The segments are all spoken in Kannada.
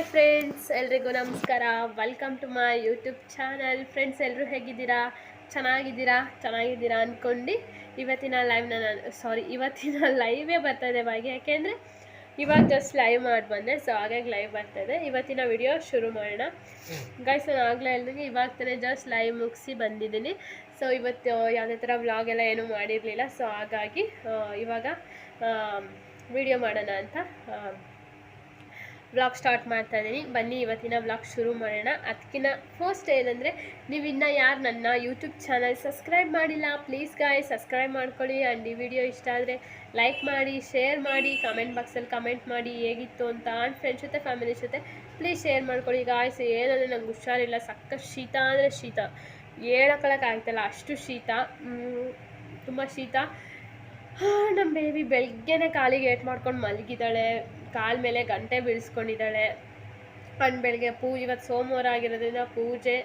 ಹಾಯ್ ಫ್ರೆಂಡ್ಸ್, ಎಲ್ರಿಗೂ ನಮಸ್ಕಾರ. Welcome to my YouTube channel friends ಎಲ್ಲರೂ ಹೇಗಿದ್ದೀರಾ? ಚೆನ್ನಾಗಿದ್ದೀರಾ? ಚೆನ್ನಾಗಿದ್ದೀರಾ ಅಂದ್ಕೊಂಡು ಇವತ್ತಿನ ಲೈವ್ನ ನಾನು ಸಾರಿ ಇವತ್ತಿನ ಲೈವೇ ಬರ್ತಾಯಿದೆ ಬಾಗಿ ಯಾಕೆಂದರೆ ಇವಾಗ ಜಸ್ಟ್ ಲೈವ್ ಮಾಡಿ ಬಂದೆ ಸೊ ಹಾಗಾಗಿ ಲೈವ್ ಬರ್ತಾಯಿದೆ ಇವತ್ತಿನ ವಿಡಿಯೋ ಶುರು ಮಾಡೋಣ. ಗೈಸ್ ನಾನು ಆಗಲೇ ಹೇಳಿದಂಗೆ ಇವಾಗ ತಾನೇ ಜಸ್ಟ್ ಲೈವ್ ಮುಗಿಸಿ ಬಂದಿದ್ದೀನಿ. ಸೊ ಇವತ್ತು ಯಾವುದೇ ಥರ ವ್ಲಾಗ್ ಎಲ್ಲ ಏನೂ ಮಾಡಿರಲಿಲ್ಲ. ಸೊ ಹಾಗಾಗಿ ಇವಾಗ ವಿಡಿಯೋ ಮಾಡೋಣ ಅಂತ ವ್ಲಾಗ್ ಸ್ಟಾರ್ಟ್ ಮಾಡ್ತಾ ಇದ್ದೀನಿ. ಬನ್ನಿ, ಇವತ್ತಿನ ವ್ಲಾಗ್ ಶುರು ಮಾಡೋಣ. ಅದಕ್ಕಿಂತ ಫಸ್ಟ್ ಏನಂದರೆ, ನೀವು ಇನ್ನೂ ಯಾರು ನನ್ನ ಯೂಟ್ಯೂಬ್ ಚಾನಲ್ ಸಬ್ಸ್ಕ್ರೈಬ್ ಮಾಡಿಲ್ಲ ಪ್ಲೀಸ್ ಗಾಯ್ ಸಬ್ಸ್ಕ್ರೈಬ್ ಮಾಡ್ಕೊಳ್ಳಿ. ಆ್ಯಂಡ್ ಈ ವಿಡಿಯೋ ಇಷ್ಟ ಆದರೆ ಲೈಕ್ ಮಾಡಿ ಶೇರ್ ಮಾಡಿ ಕಮೆಂಟ್ ಬಾಕ್ಸಲ್ಲಿ ಕಮೆಂಟ್ ಮಾಡಿ, ಹೇಗಿತ್ತು ಅಂತ ಆ್ಯಂಡ್ ಫ್ರೆಂಡ್ಸ್ ಜೊತೆ ಫ್ಯಾಮಿಲಿ ಜೊತೆ ಪ್ಲೀಸ್ ಶೇರ್ ಮಾಡ್ಕೊಳ್ಳಿ. ಗಾಯ್ಸ್ ಏನಂದರೆ ನಂಗೆ ಹುಷಾರಿಲ್ಲ. ಸಕ್ಕ ಶೀತ ಅಂದರೆ ಶೀತ. ಹೇಳಕ್ಕಾಗ್ತಿಲ್ಲ ಅಷ್ಟು ಶೀತ. ತುಂಬ ಶೀತ. ನಮ್ಮ ಬೇಬಿ ಬೆಳಗ್ಗೆನೆ ಕಾಲಿಗೆ ಏಟ್ ಮಾಡ್ಕೊಂಡು ಮಲಗಿದ್ದಾಳೆ. ಕಾಲ ಮೇಲೆ ಗಂಟೆ ಬೀಳಿಸ್ಕೊಂಡಿದ್ದಾಳೆ. ಅಂಡ್ ಬೆಳಗ್ಗೆ ಪೂಜೆ ಇವತ್ತು ಸೋಮವಾರ ಆಗಿರೋದ್ರಿಂದ ಪೂಜೆ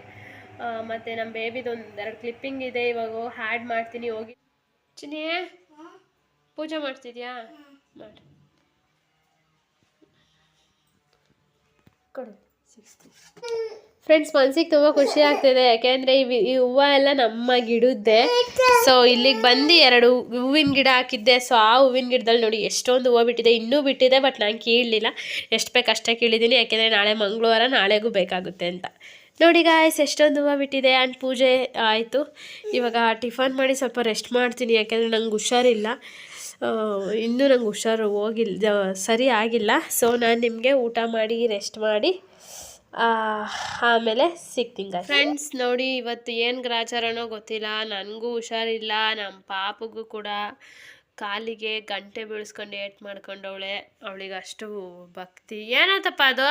ಮತ್ತು ನಮ್ಮ ಬೇಬಿದು ಒಂದು ಎರಡು ಕ್ಲಿಪ್ಪಿಂಗ್ ಇದೆ ಇವಾಗ ಹ್ಯಾಡ್ ಮಾಡ್ತೀನಿ ಹೋಗಿ. ಚಿನ್ನಿ ಪೂಜೆ ಮಾಡ್ತಿದ್ಯಾ? ಮಾಡಿ. ಕೊಡು. ಫ್ರೆಂಡ್ಸ್ ಮನ್ಸಿಗೆ ತುಂಬ ಖುಷಿ ಆಗ್ತಿದೆ. ಯಾಕೆಂದರೆ ಈ ಈ ಹೂವು ಎಲ್ಲ ನಮ್ಮ ಗಿಡದ್ದೆ. ಸೊ ಇಲ್ಲಿಗೆ ಬಂದು ಎರಡು ಹೂವಿನ ಗಿಡ ಹಾಕಿದ್ದೆ. ಸೊ ಆ ಹೂವಿನ ಗಿಡದಲ್ಲಿ ನೋಡಿ ಎಷ್ಟೊಂದು ಹೂವು ಬಿಟ್ಟಿದೆ. ಇನ್ನೂ ಬಿಟ್ಟಿದೆ ಬಟ್ ನಾನು ಕೀಳಲಿಲ್ಲ. ಎಷ್ಟು ಬೇಕು ಅಷ್ಟೇ ಕೇಳಿದ್ದೀನಿ ಯಾಕೆಂದರೆ ನಾಳೆ ಮಂಗಳವಾರ, ನಾಳೆಗೂ ಬೇಕಾಗುತ್ತೆ ಅಂತ. ನೋಡಿ ಗಾಯ್ಸ್ ಎಷ್ಟೊಂದು ಹೂವು ಬಿಟ್ಟಿದೆ. ಆ್ಯಂಡ್ ಪೂಜೆ ಆಯಿತು. ಇವಾಗ ಟಿಫನ್ ಮಾಡಿ ಸ್ವಲ್ಪ ರೆಸ್ಟ್ ಮಾಡ್ತೀನಿ. ಯಾಕೆಂದರೆ ನಂಗೆ ಹುಷಾರಿಲ್ಲ. ಇನ್ನೂ ನಂಗೆ ಹುಷಾರು ಹೋಗಿಲ್ಲ ಸರಿ ಆಗಿಲ್ಲ. ಸೊ ನಾನು ನಿಮಗೆ ಊಟ ಮಾಡಿ ರೆಸ್ಟ್ ಮಾಡಿ ಆಮೇಲೆ ಸಿಗ್ತೀನಿ ಫ್ರೆಂಡ್ಸ್ ನೋಡಿ ಇವತ್ತು ಏನು ಗ್ರಾಚಾರನೋ ಗೊತ್ತಿಲ್ಲ. ನನಗೂ ಹುಷಾರಿಲ್ಲ. ನಮ್ಮ ಪಾಪಗೂ ಕೂಡ ಕಾಲಿಗೆ ಗಂಟೆ ಬೀಳಿಸ್ಕೊಂಡು ಏಟ್ ಮಾಡ್ಕೊಂಡವಳೆ. ಅವಳಿಗೆ ಅಷ್ಟು ಭಕ್ತಿ. ಏನಾಯ್ತಪ್ಪ ಅದು?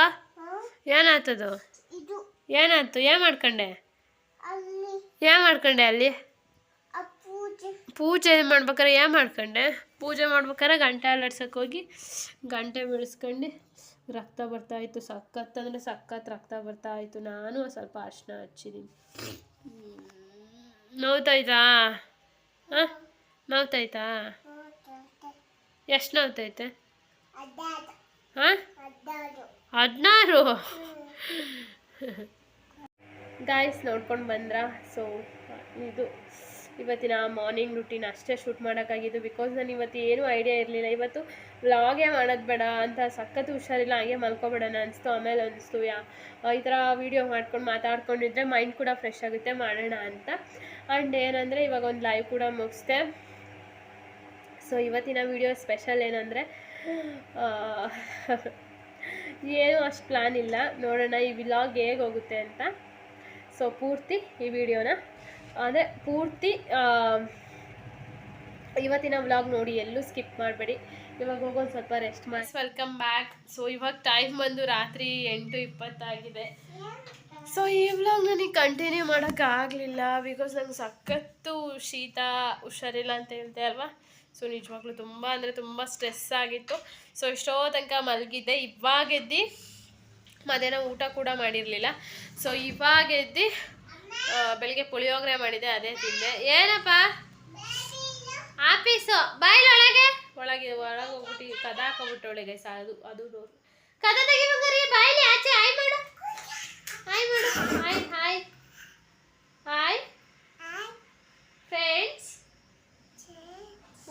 ಏನಾಯ್ತದು? ಇದು. ಏನಾಯ್ತು? ಏನು ಮಾಡ್ಕೊಂಡೆ? ಅಲ್ಲಿ. ಏನು ಮಾಡ್ಕೊಂಡೆ ಅಲ್ಲಿ? ಆ ಪೂಜೆ. ಪೂಜೆ ಮಾಡ್ಬೇಕಾರೆ ಏನು ಮಾಡ್ಕೊಂಡೆ? ಪೂಜೆ ಮಾಡ್ಬೇಕಾರೆ ಗಂಟೆ ಅಲ್ಲಾಡ್ಸಕ್ಕೆ ಹೋಗಿ ಗಂಟೆ ಬೀಳಿಸ್ಕೊಂಡು ರಕ್ತ ಬರ್ತಾ ಇತ್ತು, ಸಖತ್ ಅಂದರೆ ಸಖತ್ ರಕ್ತ ಬರ್ತಾ ಇತ್ತು. ನಾನು ಸ್ವಲ್ಪ ಅರ್ಶಿನ ಹಚ್ಚಿದ್ದೀನಿ ನೋವ್ತಾಯ್ತಾ? ಹಾಂ? ನೋವ್ತಾಯ್ತಾ? ಎಷ್ಟು ನೋವ್ತೈತೆ? ಹಾಂ? ಹದಿನಾರು? ಗಾಯ್ಸ್ ನೋಡ್ಕೊಂಡು ಬಂದ್ರ? ಸೊ ಇದು. ಇವತ್ತಿನ ಮಾರ್ನಿಂಗ್ ರುಟೀನ್ ಅಷ್ಟೇ ಶೂಟ್ ಮಾಡೋಕ್ಕಾಗಿದ್ದು ಬಿಕಾಸ್ ನಾನು ಇವತ್ತು ಏನೂ ಐಡಿಯಾ ಇರಲಿಲ್ಲ. ಇವತ್ತು ವ್ಲಾಗೇ ಮಾಡೋದು ಬೇಡ ಅಂತ ಸಖತ್ತು ಹುಷಾರಿಲ್ಲ, ಹಾಗೆ ಮಲ್ಕೊಬೇಡಣ ಅನಿಸ್ತು. ಆಮೇಲೆ ಅನಿಸ್ತು, ಯಾ ಈ ಥರ ವೀಡಿಯೋ ಮಾಡ್ಕೊಂಡು ಮಾತಾಡ್ಕೊಂಡಿದ್ರೆ ಮೈಂಡ್ ಕೂಡ ಫ್ರೆಶ್ ಆಗುತ್ತೆ, ಮಾಡೋಣ ಅಂತ. ಆ್ಯಂಡ್ ಏನಂದರೆ ಇವಾಗ ಒಂದು ಲೈವ್ ಕೂಡ ಮುಗಿಸ್ದೆ. ಸೊ ಇವತ್ತಿನ ವೀಡಿಯೋ ಸ್ಪೆಷಲ್ ಏನಂದರೆ ಏನೂ ಅಷ್ಟು ಪ್ಲ್ಯಾನ್ ಇಲ್ಲ. ನೋಡೋಣ ಈ ವಿಲಾಗ್ ಹೇಗೆ ಹೋಗುತ್ತೆ ಅಂತ. ಸೊ ಪೂರ್ತಿ ಈ ವಿಡಿಯೋನ ಅಂದರೆ ಪೂರ್ತಿ ಇವತ್ತಿನ ವ್ಲಾಗ್ ನೋಡಿ ಎಲ್ಲೂ ಸ್ಕಿಪ್ ಮಾಡಬೇಡಿ. ಇವಾಗ ಹೋಗೋದು ಸ್ವಲ್ಪ ರೆಸ್ಟ್ ಮಾಡಿ. ವೆಲ್ಕಮ್ ಬ್ಯಾಕ್ ಸೊ ಇವಾಗ ಟೈಮ್ ಬಂದು ರಾತ್ರಿ ಎಂಟು ಇಪ್ಪತ್ತಾಗಿದೆ ಸೊ ಈ ವ್ಲಾಗ್ ನನಗೆ ಕಂಟಿನ್ಯೂ ಮಾಡೋಕ್ಕಾಗಲಿಲ್ಲ ಬಿಕಾಸ್ ನಂಗೆ ಸಖತ್ತು ಶೀತ, ಹುಷಾರಿಲ್ಲ ಅಂತ ಹೇಳ್ದೆ ಅಲ್ವಾ? ಸೊ ನಿಜವಾಗ್ಲೂ ತುಂಬ ಅಂದರೆ ತುಂಬ ಸ್ಟ್ರೆಸ್ ಆಗಿತ್ತು. ಸೊ ಎಷ್ಟೋ ತನಕ ಮಲಗಿದ್ದೆ. ಇವಾಗ ಎದ್ದು ಮಧ್ಯಾಹ್ನ ಊಟ ಕೂಡ ಮಾಡಿರಲಿಲ್ಲ. ಸೊ ಇವಾಗ ಎದ್ದು ಬೆಳಿಗ್ಗೆ ಪುಳಿಯೋಗರೆ ಮಾಡಿದೆ, ಅದೇ ತಿಂದೆ. ಏನಪ್ಪ? ಆಫೀಸು ಬಾಯಿಲ್ ಒಳಗೆ? ಒಳಗೆ ಒಳಗೆ ಹೋಗ್ಬಿಟ್ಟು ಕದ ಹಾಕೋಬಿಟ್ಟು ಒಳಗೆ ಸ ಅದು ಅದು ಕದ ತೆಗಿಬೇಕ್ರಿ ಬಾಯಿಲಿ ಆಚೆ ಹಾಯ್ ಮಾಡು. ಹಾಯ್ ಮಾಡು. ಆಯ್ ಹಾಯ್ ಫ್ರೆಂಡ್ಸ್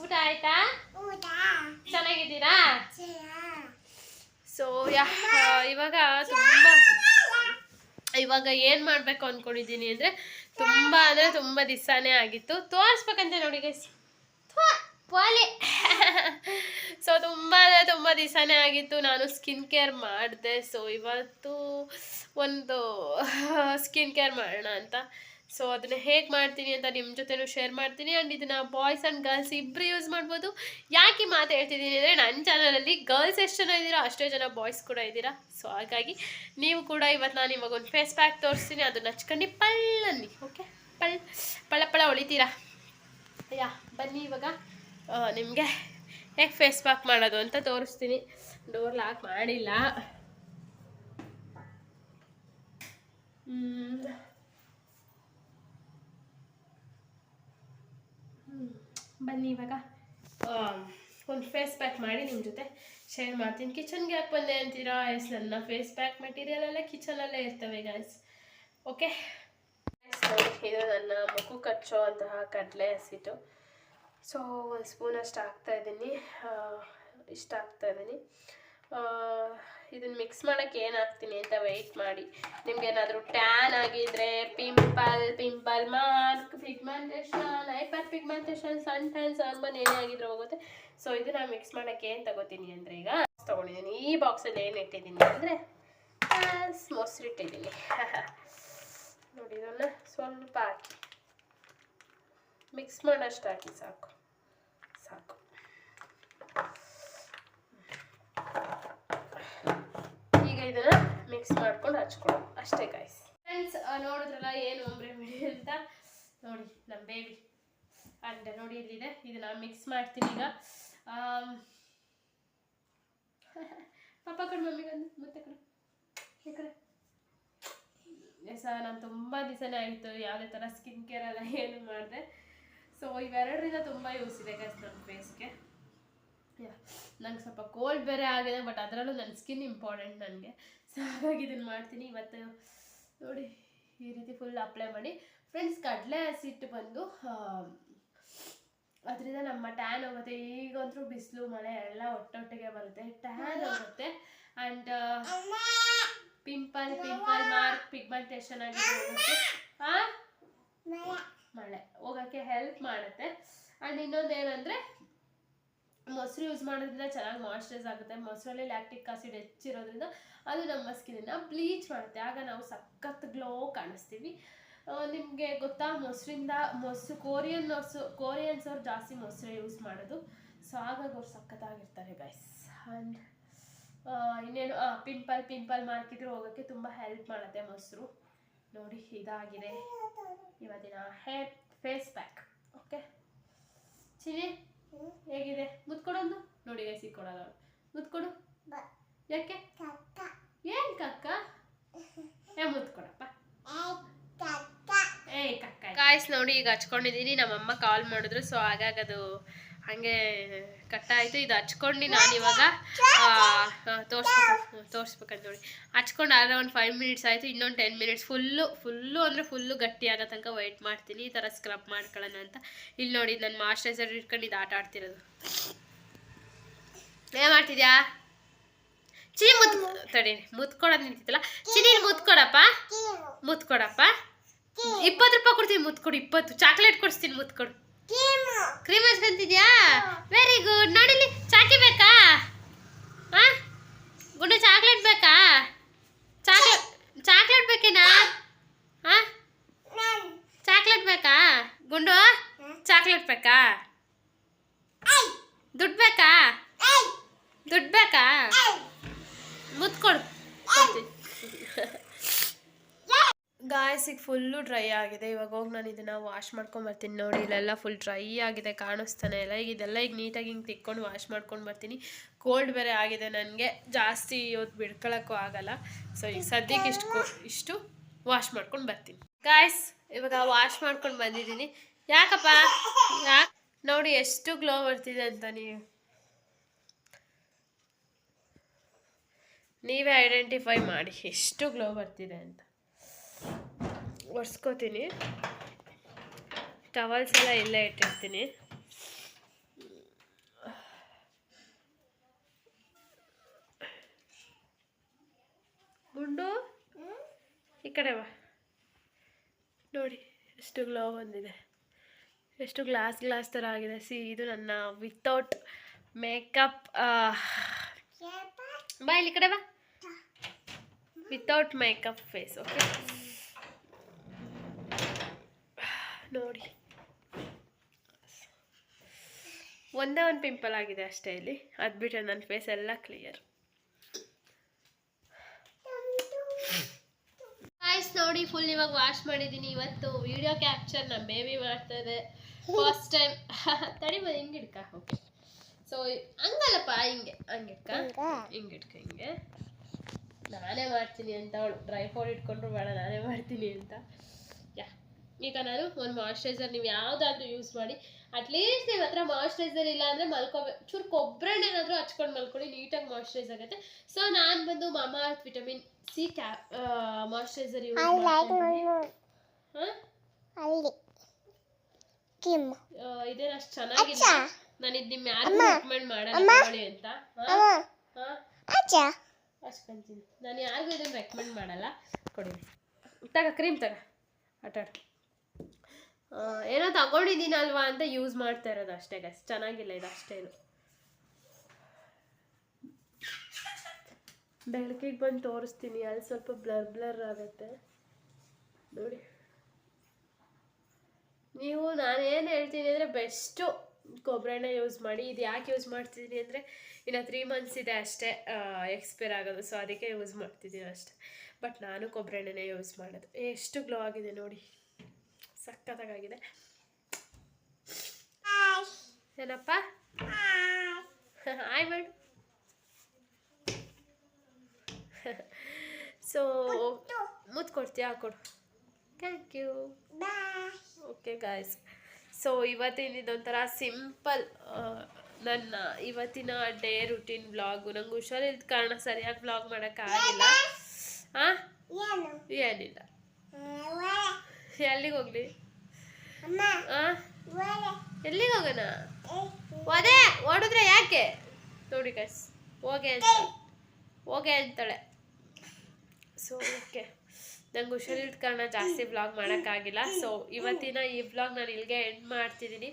ಊಟ ಆಯ್ತಾ ಊಟ ಚೆನ್ನಾಗಿದ್ದೀರಾ ಚಾ ಸೊ ಯಾ ಇವಾಗ ತುಂಬ ಇವಾಗ ಏನು ಮಾಡಬೇಕು ಅಂದ್ಕೊಂಡಿದ್ದೀನಿ ಅಂದರೆ ತುಂಬ ಅಂದರೆ ತುಂಬ ದಿವಸನೇ ಆಗಿತ್ತು. ತೋರಿಸ್ಬೇಕಂತೆ ನೋಡಿ ಗೈಸ್ ಪಾಲಿ. ಸೊ ತುಂಬ ಅಂದರೆ ತುಂಬ ದಿವಸನೇ ಆಗಿತ್ತು. ನಾನು ಸ್ಕಿನ್ ಕೇರ್ ಮಾಡಿದೆ. ಸೊ ಇವತ್ತು ಒಂದು ಸ್ಕಿನ್ ಕೇರ್ ಮಾಡೋಣ ಅಂತ. ಸೊ ಅದನ್ನು ಹೇಗೆ ಮಾಡ್ತೀನಿ ಅಂತ ನಿಮ್ಮ ಜೊತೆನೂ ಶೇರ್ ಮಾಡ್ತೀನಿ. ಆ್ಯಂಡ್ ಇದನ್ನು ಬಾಯ್ಸ್ ಆ್ಯಂಡ್ ಗರ್ಲ್ಸ್ ಇಬ್ಬರು ಯೂಸ್ ಮಾಡ್ಬೋದು. ಯಾಕೆ ಮಾತು ಹೇಳ್ತಿದ್ದೀನಿ ಅಂದರೆ ನನ್ನ ಚಾನಲಲ್ಲಿ ಗರ್ಲ್ಸ್ ಎಷ್ಟು ಜನ ಇದ್ದೀರೋ ಅಷ್ಟೇ ಜನ ಬಾಯ್ಸ್ ಕೂಡ ಇದ್ದೀರಾ. ಸೊ ಹಾಗಾಗಿ ನೀವು ಕೂಡ ಇವತ್ತು ನಾನು ಇವಾಗ ಒಂದು ಫೇಸ್ ಪ್ಯಾಕ್ ತೋರಿಸ್ತೀನಿ. ಅದನ್ನು ಹಚ್ಕೊಂಡು ಪಳ್ಳನ್ನಿ ಓಕೆ ಪಳ್, ಪಳ ಪಳ ಹೊಳಿತೀರಾ ಯಾ, ಬನ್ನಿ ಇವಾಗ. ನಿಮಗೆ ಹೇಗೆ ಫೇಸ್ ಪ್ಯಾಕ್ ಮಾಡೋದು ಅಂತ ತೋರಿಸ್ತೀನಿ. ಡೋರ್ ಲಾಕ್ ಮಾಡಿಲ್ಲ. ಬನ್ನಿ ಇವಾಗ. ಒಂದು ಫೇಸ್ ಪ್ಯಾಕ್ ಮಾಡಿ ನಿಮ್ಮ ಜೊತೆ ಶೇರ್ ಮಾಡ್ತೀನಿ. ಕಿಚನ್ಗೆ ಯಾಕೆ ಬಂದೆ ಅಂತೀರಾ? ಎಸ್ ನನ್ನ ಫೇಸ್ ಪ್ಯಾಕ್ ಮೆಟೀರಿಯಲ್ ಎಲ್ಲ ಕಿಚನಲ್ಲೇ ಇರ್ತವೆ ಗಾಯ್ಸ್ ಓಕೆ ಇದು ನನ್ನ ಮಗು ಕಚ್ಚೋ ಅಂತಹ ಕಡಲೆ ಹಸಿಟ್ಟು. ಸೊ ಒಂದು ಸ್ಪೂನ್ ಅಷ್ಟು ಹಾಕ್ತಾ ಇದ್ದೀನಿ. ಇಷ್ಟ ಆಗ್ತಾ ಇದ್ದೀನಿ. ಇದನ್ನು ಮಿಕ್ಸ್ ಮಾಡೋಕ್ಕೆ ಏನು ಹಾಕ್ತೀನಿ ಅಂತ ವೆಯ್ಟ್ ಮಾಡಿ. ನಿಮ್ಗೆ ಏನಾದರೂ ಟ್ಯಾನ್ ಆಗಿದ್ರೆ pimple pimple mark pigmentation hyper pigmentation sun tan sunburn ಏನೇ ಆಗಿದ್ರು ಹೋಗುತ್ತೆ. ಸೊ ಇದನ್ನ ಮಿಕ್ಸ್ ಮಾಡೋಕ್ಕೆ ಏನು ತಗೋತೀನಿ ಅಂದರೆ ಈಗ ತೊಗೊಂಡಿದ್ದೀನಿ. ಈ ಬಾಕ್ಸಲ್ಲಿ ಏನು ಇಟ್ಟಿದ್ದೀನಿ ಅಂದರೆ ಮೊಸರು ಇಟ್ಟಿದ್ದೀನಿ. ನೋಡಿ, ಇದನ್ನು ಸ್ವಲ್ಪ ಹಾಕಿ. ಮಿಕ್ಸ್ ಮಾಡೋಷ್ಟು ಹಾಕಿ, ಸಾಕು. ಸಾಕು. ಈಗ ಇದನ್ನ ಮಿಕ್ಸ್ ಮಾಡ್ಕೊಂಡು ಹಚ್ಕೊಳ್ಳೋದು ಅಷ್ಟೇ ಕಾಯಿಸಿ ಫ್ರೆಂಡ್ಸ್ ನೋಡಿದ್ರಲ್ಲ ಏನು ಒಂಬ್ರೆ ಬಿಡಿ ಅಂತ? ನೋಡಿ ನಮ್ಮ ಬೇಬಿ ಅಂಡ್ ನೋಡಿ ಇಲ್ಲಿದೆ. ಇದನ್ನ ಮಿಕ್ಸ್ ಮಾಡ್ತೀನಿ ಈಗ. ಪಾಪ ಕಡೆ ಮಮ್ಮಿಗೊಂದು ಮುತ್ತೆ ಕಡೆ. ಕಡೆ. ಎಸ ನಾನು ತುಂಬ ದಿವಸನೇ ಆಯಿತು ಯಾವುದೇ ಥರ ಸ್ಕಿನ್ ಕೇರ್ ಎಲ್ಲ ಏನು ಮಾಡಿದೆ. ಸೊ ಇವೆರಡರಿಂದ ತುಂಬ ಯೂಸ್ ಇದೆ ಗಸ್ ನನ್ನ ಫೇಸ್ಗೆ ನಂಗೆ ಸ್ವಲ್ಪ ಕೋಲ್ಡ್ ಬೇರೆ ಆಗಿದೆ ಬಟ್ ಅದರಲ್ಲೂ ನನ್ನ ಸ್ಕಿನ್ ಇಂಪಾರ್ಟೆಂಟ್ ನನಗೆ. ಸೊ ಹಾಗಾಗಿ ಇದನ್ನು ಮಾಡ್ತೀನಿ. ಇವತ್ತು ನೋಡಿ, ಈ ರೀತಿ ಫುಲ್ ಅಪ್ಲೈ ಮಾಡಿ. ಫ್ರೆಂಡ್ಸ್ ಕಡಲೆ ಹಸಿಟ್ಟು ಬಂದು ಅದರಿಂದ ನಮ್ಮ ಟ್ಯಾನ್ ಹೋಗುತ್ತೆ. ಈಗಂತೂ ಬಿಸಿಲು ಮಳೆ ಎಲ್ಲ ಒಟ್ಟೊಟ್ಟಿಗೆ ಬರುತ್ತೆ. ಟ್ಯಾನ್ ಹೋಗುತ್ತೆ. And pimple pimple mark pigmentation ಆಗಿ ಹೋಗುತ್ತೆ ಮಳೆ. ಮಳೆ. ಹೋಗೋಕ್ಕೆ ಹೆಲ್ಪ್ ಮಾಡುತ್ತೆ. ಆ್ಯಂಡ್ ಇನ್ನೊಂದು ಏನಂದರೆ ಮೊಸರು ಯೂಸ್ ಮಾಡೋದ್ರಿಂದ ಚೆನ್ನಾಗಿ ಮಾಯ್ಚರೈಸ್ ಆಗುತ್ತೆ. ಮೊಸರಲ್ಲಿ ಲ್ಯಾಕ್ಟಿಕ್ ಆಸಿಡ್ ಹೆಚ್ಚಿರೋದ್ರಿಂದ ಅದು ನಮ್ಮ ಸ್ಕಿನ್ನ ಬ್ಲೀಚ್ ಮಾಡುತ್ತೆ. ಆಗ ನಾವು ಸಖತ್ ಗ್ಲೋ ಕಾಣಿಸ್ತೀವಿ. ನಿಮಗೆ ಗೊತ್ತಾ ಮೊಸರಿಂದ ಮೊಸರು ಕೋರಿಯನ್ ಮೊಸರು ಕೋರಿಯನ್ಸ್ ಅವ್ರು ಜಾಸ್ತಿ ಮೊಸರು ಯೂಸ್ ಮಾಡೋದು. ಸೊ ಹಾಗಾಗಿ ಅವ್ರು ಸಖತ್ತಾಗಿರ್ತಾರೆ ಗೈಸ್ ಆ್ಯಂಡ್ ಇನ್ನೇನು ಪಿಂಪಲ್ ಪಿಂಪಲ್ ಮಾರ್ಕಿದ್ರು ಹೋಗೋಕ್ಕೆ ತುಂಬ ಹೆಲ್ಪ್ ಮಾಡುತ್ತೆ ಮೊಸರು. ನೋಡಿ ಇದಾಗಿದೆ. ಇವತ್ತಿನ hair face pack okay Chini ಹೇಗಿದೆ? ಮುದ್ಕೊಡೋದು ನೋಡಿ ಗೈಸ್ ಕೊಡೋದು ಮುದ್ಕೊಡು. ಮುತ್ಕೊಡು ಯಾಕೆ? ಕಾಯ್ಸ್ ನೋಡಿ ಈಗ ಹಚ್ಕೊಂಡಿದ್ದೀನಿ ನಮ್ಮಮ್ಮ ಕಾಲ್ ಮಾಡಿದ್ರು ಸೊ ಹಾಗಾಗಿ ಅದು ಹಂಗೆ ಕಟ್ಟಾಯಿತು ಇದು ಹಚ್ಕೊಂಡು ನಾನು ಇವಾಗ ತೋರಿಸ್ಬೇಕು ತೋರಿಸ್ಬೇಕಂತ ನೋಡಿ. ಹಚ್ಕೊಂಡು ಆದರೆ ಒಂದು ಫೈವ್ ಮಿನಿಟ್ಸ್ ಆಯಿತು ಇನ್ನೊಂದು ಟೆನ್ ಮಿನಿಟ್ಸ್ ಫುಲ್ಲು ಫುಲ್ಲು ಅಂದರೆ ಫುಲ್ಲು ಗಟ್ಟಿ ಆಗೋ ತನಕ ವೆಯ್ಟ್ ಮಾಡ್ತೀನಿ. ಈ ಥರ ಸ್ಕ್ರಬ್ ಮಾಡ್ಕೊಳ್ಳೋಣ ಅಂತ. ಇಲ್ಲಿ ನೋಡಿ ನಾನು ಮಾಯ್ಶ್ಚರೈಸರ್ ಇಟ್ಕೊಂಡು ಇದು ಆಟ ಆಡ್ತಿರೋದು. ಏನು ಮಾಡ್ತಿದ್ಯಾ? ಚಿನಿ ಮುತ್ ತಡಿ ಮುತ್ಕೊಡೋದು ನಿಂತಿತ್ತಲ್ಲ? ಚಿನಿ ಮುತ್ಕೊಡಪ್ಪ? ಮುತ್ಕೊಡಪ್ಪ? ಇಪ್ಪತ್ತು ರೂಪಾಯಿ ಕೊಡ್ತೀನಿ ಮುತ್ಕೊಡು ಇಪ್ಪತ್ತು. ಚಾಕ್ಲೇಟ್ ಕೊಡಿಸ್ತೀನಿ ಮುತ್ಕೊಡು ಕೊಡು. ಕ್ರೀಮ್. ಹಚ್ಕೊಂತಿದ್ಯಾ ವೆರಿ ಗುಡ್ ನೋಡಿಲಿ ಚಾಕಿ ಬೇಕಾ? ಹಾ ಗುಂಡು ಚಾಕ್ಲೇಟ್ ಬೇಕಾ ಚಾಕ್ಲೇಟ್ ಚಾಕ್ಲೇಟ್ ಬೇಕೇನಾ ಹಾ ನನ್ ಚಾಕ್ಲೇಟ್ ಬೇಕಾ ಗುಂಡು ಚಾಕ್ಲೇಟ್ ಬೇಕಾ ಐ ದುಡ್ಡು ಬೇಕಾ ಐ ದುಡ್ಡು ಬೇಕಾ ಐ ಮುತ್ಕೊಡು ಗಾಯ್ಸ್ ಈಗ ಫುಲ್ಲು ಡ್ರೈ ಆಗಿದೆ. ಇವಾಗ ಹೋಗಿ ನಾನು ಇದನ್ನು ವಾಶ್ ಮಾಡ್ಕೊಂಡು ಬರ್ತೀನಿ ನೋಡಿ. ಇಲ್ಲೆಲ್ಲ ಫುಲ್ ಡ್ರೈ ಆಗಿದೆ, ಕಾಣಿಸ್ತಾನೆ ಇಲ್ಲ ಈಗ ಇದೆಲ್ಲ ಈಗ ನೀಟಾಗಿ ಹಿಂಗೆ ತಿಕ್ಕೊಂಡು ವಾಶ್ ಮಾಡ್ಕೊಂಡು ಬರ್ತೀನಿ. ಕೋಲ್ಡ್ ಬೇರೆ ಆಗಿದೆ ನನಗೆ. ಜಾಸ್ತಿ ಇವತ್ತು ಬಿಡ್ಕೊಳಕ್ಕೂ ಆಗಲ್ಲ. ಸೊ ಈಗ ಸದ್ಯಕ್ಕೆ ಇಷ್ಟು ಇಷ್ಟು ವಾಶ್ ಮಾಡ್ಕೊಂಡು ಬರ್ತೀನಿ. ಗಾಯ್ಸ್ ಇವಾಗ ವಾಶ್ ಮಾಡ್ಕೊಂಡು ಬಂದಿದ್ದೀನಿ. ಯಾಕಪ್ಪ? ಯಾಕೆ? ನೋಡಿ ಎಷ್ಟು ಗ್ಲೋ ಬರ್ತಿದೆ ಅಂತ ನೀವು. ನೀವೇ ಐಡೆಂಟಿಫೈ ಮಾಡಿ. ಎಷ್ಟು ಗ್ಲೋ ಬರ್ತಿದೆ ಅಂತ. ಒರೆಸ್ಕೋತೀನಿ. ಟವಲ್ಸ್ ಎಲ್ಲ ಇಲ್ಲೇ ಇಟ್ಟಿರ್ತೀನಿ. ಗುಂಡು, ಈ ಕಡೆ ಬಾ. ನೋಡಿ, ಎಷ್ಟು ಗ್ಲೋ ಬಂದಿದೆ. ಎಷ್ಟು ಗ್ಲಾಸ್ ಗ್ಲಾಸ್ ಥರ ಆಗಿದೆ. ಸಿ ಇದು ನನ್ನ ವಿತೌಟ್ ಮೇಕಪ್ ಕೇಪ ಬಾ, ಇಲ್ಲಿ ಕಡೆ ಬಾ. ವಿತೌಟ್ ಮೇಕಪ್ ಫೇಸ್ ಓಕೆ ನೋಡಿ. ಒಂದೇ ಒಂದು ಪಿಂಪಲ್ ಆಗಿದೆ ಅಷ್ಟೇ ಇಲ್ಲಿ. ಅದು ಬಿಟ್ಟರೆ ನನ್ನ ಫೇಸ್ ಎಲ್ಲ ಕ್ಲಿಯರ್ ಆಯ್ಸ್ ನೋಡಿ ಫುಲ್ ಇವಾಗ ವಾಶ್ ಮಾಡಿದ್ದೀನಿ ಇವತ್ತು ವಿಡಿಯೋ ಕ್ಯಾಪ್ಚರ್ ನಮ್ಮ ಬೇಬಿ ಮಾಡ್ತಾ ಇದೆ ಫಸ್ಟ್ ಟೈಮ್ ತಡಿಬೋದು ಹಿಂಗೆ ಇಡ್ಕ. ಓಕೆ ಸೊ ಹಂಗಲ್ಲಪ್ಪ, ಹಿಂಗೆ, ಹಂಗೆ ಇಡ್ಕ. ಹಿಂಗೆ ಇಡ್ಕ, ಹಿಂಗೆ. ನಾನೇ ಮಾಡ್ತೀನಿ ಅಂತ ಅವಳು. ಡ್ರೈ ಫೋನ್ ಇಟ್ಕೊಂಡ್ರು ಬೇಡ, ನಾನೇ ಮಾಡ್ತೀನಿ ಅಂತ. ಈಗ ನಾನು ಒಂದು ಮಾಯಶ್ಚರೈಸರ್ ನೀವು ಯಾವುದಾದ್ರೂ ಯೂಸ್ ಮಾಡಿ ಅಟ್ಲೀಸ್ಟ್ ನಿಮ್ಮ ಹತ್ರ ಮಾಯಿಶ್ಚರೈಸರ್ ಇಲ್ಲ ಅಂದರೆ ಮಲ್ಕೋಬೇಕು ಚೂರು ಕೊಬ್ಬರಣ್ಣ ಏನಾದರೂ ಹಚ್ಕೊಂಡು ಮಲ್ಕೊಳ್ಳಿ ನೀಟಾಗಿ ಮಾಯಶ್ಚರೈಸ್ ಆಗುತ್ತೆ. ಸೊ ನಾನು ಬಂದು ಮಮಾ ವಿಟಮಿನ್ ಸಿ ಕ್ಯಾ ಮಾಯಿಶ್ಚರೈಸರ್ ಯೂಸ್ ಮಾಡ್ತೀನಿ. ಇದೇನು ಅಷ್ಟು ಚೆನ್ನಾಗಿಲ್ಲ. ನಾನು ಇದು ನಿಮ್ಮ ಅಮ್ಮ. ರೆಕಮೆಂಡ್ ಮಾಡಲ್ಲ. ಅಂತ. ಅಷ್ಟಂತೀನಿ ನಾನು ಯಾರಿಗೂ ಇದನ್ನು ರೆಕಮೆಂಡ್ ಮಾಡಲ್ಲ. ಕೊಡಿ. ತಗ ಕ್ರೀಮ್ ತಗ. ಆಟಾಡು ಏನೋ ತಗೊಂಡಿದ್ದೀನಲ್ವಾ ಅಂತ ಯೂಸ್ ಮಾಡ್ತಾ ಇರೋದು ಅಷ್ಟೇ ಗಸ್ ಚೆನ್ನಾಗಿಲ್ಲ ಇದು ಅಷ್ಟೇನು. ಬೆಳಕಿಗೆ ಬಂದು ತೋರಿಸ್ತೀನಿ, ಅಲ್ಲಿ ಸ್ವಲ್ಪ ಬ್ಲರ್ ಬ್ಲರ್ ಆಗುತ್ತೆ. ನೋಡಿ. ನೀವು, ನಾನು ಏನು ಹೇಳ್ತೀನಿ ಅಂದರೆ ಬೆಸ್ಟು ಕೊಬ್ಬರೆಣ್ಣೆ ಯೂಸ್ ಮಾಡಿ. ಇದು ಯಾಕೆ ಯೂಸ್ ಮಾಡ್ತಿದ್ದೀನಿ ಅಂದರೆ, ಇನ್ನು ತ್ರೀ ಮಂತ್ಸ್ ಇದೆ ಅಷ್ಟೇ ಎಕ್ಸ್ಪೈರ್ ಆಗೋದು ಸೊ ಅದಕ್ಕೆ ಯೂಸ್ ಮಾಡ್ತಿದ್ದೀನಿ ಅಷ್ಟೇ. ಬಟ್ ನಾನು ಕೊಬ್ಬರೆಣ್ಣೆನೇ ಯೂಸ್ ಮಾಡೋದು. ಎಷ್ಟು ಗ್ಲೋ ಆಗಿದೆ ನೋಡಿ. ಸಖತ್ತಾಗಿದೆ. Hi. ಏನಪ್ಪ? ಆಯ್ ಹಾಯ್ ಮಾಡು. ಸೊ ಮುದ್ದು ಕೊಡ್ತೀಯಾ? ಕೊಡು. Thank you. Okay guys so ಇವತ್ತಿನ ಇದೊಂಥರ ಸಿಂಪಲ್ ನನ್ನ ಇವತ್ತಿನ ಡೇ ರುಟೀನ್ ಬ್ಲಾಗು ನಂಗೆ ಹುಷಾರಿಲ್ಲದ ಕಾರಣ ಸರಿಯಾಗಿ ಬ್ಲಾಗ್ ಮಾಡೋಕ್ಕಾಗಿಲ್ಲ ಹಾಂ. ಏನಿಲ್ಲ? ಎಲ್ಲಿಗೆ ಹೋಗ್ಲಿ? ಎಲ್ಲಿಗೆ ಹೋಗೋಣ. ಅದೇ ಓಡಿದ್ರೆ ಯಾಕೆ? ನೋಡಿ ಗೈಸ್ ಹೋಗೆ ಅಂತ. ಹೋಗೆ ಅಂತಾಳೆ. So okay. ನಂಗೆ ಹುಷಾರಿಲ್ದ ಕಾರಣ ಜಾಸ್ತಿ ಬ್ಲಾಗ್ ಮಾಡೋಕ್ಕಾಗಿಲ್ಲ. ಸೊ ಇವತ್ತಿನ ಈ ಬ್ಲಾಗ್ ನಾನು ಇಲ್ಲಿಗೆ ಎಂಡ್ ಮಾಡ್ತಿದ್ದೀನಿ.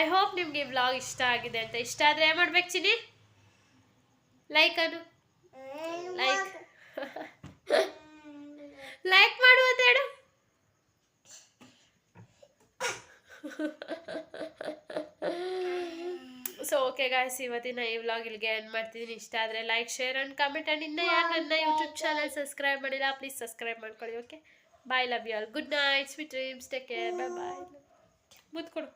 ಐ ಹೋಪ್ ನಿಮ್ಗೆ ಈ ಬ್ಲಾಗ್ ಇಷ್ಟ ಆಗಿದೆ ಅಂತ. ಇಷ್ಟ ಆದರೆ ಏನು ಮಾಡ್ಬೇಕು ಚಿನಿ ಲೈಕ್ ಅನು ಲೈಕ್ ಲೈಕ್ ಮಾಡು ಅಂತ ಹೇಳು. ಸೊ ಓಕೆ ಗಾಯ್ಸ್ ಇವತ್ತಿನ ಈ ವ್ಲಾಗ್ ಇಲ್ಲಿಗೆ ಎಂಡ್ ಮಾಡ್ತಿದ್ದೀನಿ. ಇಷ್ಟ ಆದರೆ like share and comment and ಇನ್ನೂ ಯಾರು ನನ್ನ ಯೂಟ್ಯೂಬ್ ಚಾನಲ್ ಸಬ್ಸ್ಕ್ರೈಬ್ ಮಾಡಿಲ್ಲ ಪ್ಲೀಸ್ ಸಬ್ಸ್ಕ್ರೈಬ್ ಮಾಡ್ಕೊಳ್ಳಿ okay bye love you all good night sweet dreams take care bye bye ಮುದ್ದು ಕೊಡು